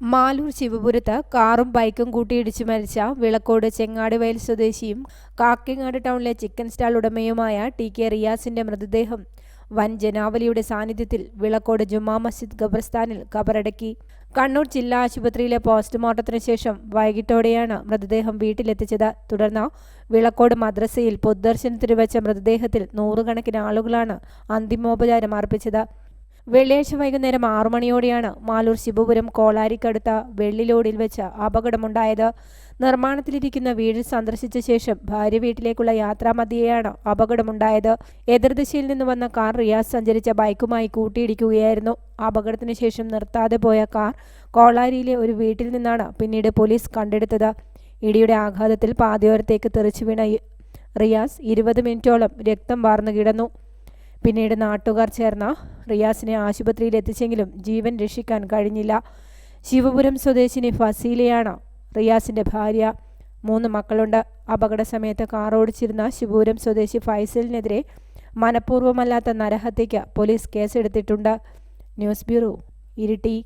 മാലൂർ ശിവപുരത്ത് കാറും ബൈക്കും കൂട്ടിയിടിച്ച് മരിച്ച വിളക്കോട് ചെങ്ങാടുവയൽ സ്വദേശിയും കാക്കിങ്ങാട് ടൗണിലെ ചിക്കൻ സ്റ്റാൾ ഉടമയുമായ ടി കെ റിയാസിന്റെ മൃതദേഹം വൻ ജനാവലിയുടെ സാന്നിധ്യത്തിൽ വിളക്കോട് ജുമാ മസ്ജിദ് ഖബർസ്ഥാനിൽ ഖബറടക്കി കണ്ണൂർ ജില്ലാ ആശുപത്രിയിലെ പോസ്റ്റ്മോർട്ടത്തിന് ശേഷം വൈകിട്ടോടെയാണ് മൃതദേഹം വീട്ടിലെത്തിച്ചത്. തുടർന്ന് വിളക്കോട് മദ്രസയിൽ പൊതുദർശനത്തിന് വെച്ച മൃതദേഹത്തിൽ നൂറുകണക്കിന് ആളുകളാണ് അന്തിമോപചാരം അർപ്പിച്ചത്. വെള്ളിയാഴ്ച വൈകുന്നേരം ആറു മണിയോടെയാണ് മാലൂർ ശിവപുരം കോളാരിക്കടുത്ത വെള്ളിലോടിൽ വെച്ച് അപകടമുണ്ടായത്. നിർമ്മാണത്തിലിരിക്കുന്ന വീട് സന്ദർശിച്ച ശേഷം ഭാര്യ വീട്ടിലേക്കുള്ള യാത്രാമധ്യയാണ് അപകടമുണ്ടായത്. എതിർദിശയിൽ നിന്ന് വന്ന കാർ റിയാസ് സഞ്ചരിച്ച ബൈക്കുമായി കൂട്ടിയിടിക്കുകയായിരുന്നു. അപകടത്തിന് ശേഷം നിർത്താതെ പോയ കാർ കോളാരിയിലെ ഒരു വീട്ടിൽ നിന്നാണ് പിന്നീട് പോലീസ് കണ്ടെടുത്തത്. ഇടിയുടെ ആഘാതത്തിൽ പാതയോരത്തേക്ക് തെറിച്ചു വീണ റിയാസ് ഇരുപത് മിനിറ്റോളം രക്തം വാർന്നു കിടന്നു. പിന്നീട് നാട്ടുകാർ ചേർന്ന റിയാസിനെ ആശുപത്രിയിൽ എത്തിച്ചെങ്കിലും ജീവൻ രക്ഷിക്കാൻ കഴിഞ്ഞില്ല. ശിവപുരം സ്വദേശിനി ഫസീലയാണ് റിയാസിന്റെ ഭാര്യ. മൂന്ന് മക്കളുണ്ട്. അപകട സമയത്ത് കാർ ഓടിച്ചിരുന്ന ശിവപുരം സ്വദേശി ഫൈസലിനെതിരെ മനഃപൂർവമല്ലാത്ത നരഹത്യയ്ക്ക് പോലീസ് കേസെടുത്തിട്ടുണ്ട്. News bureau Iritty.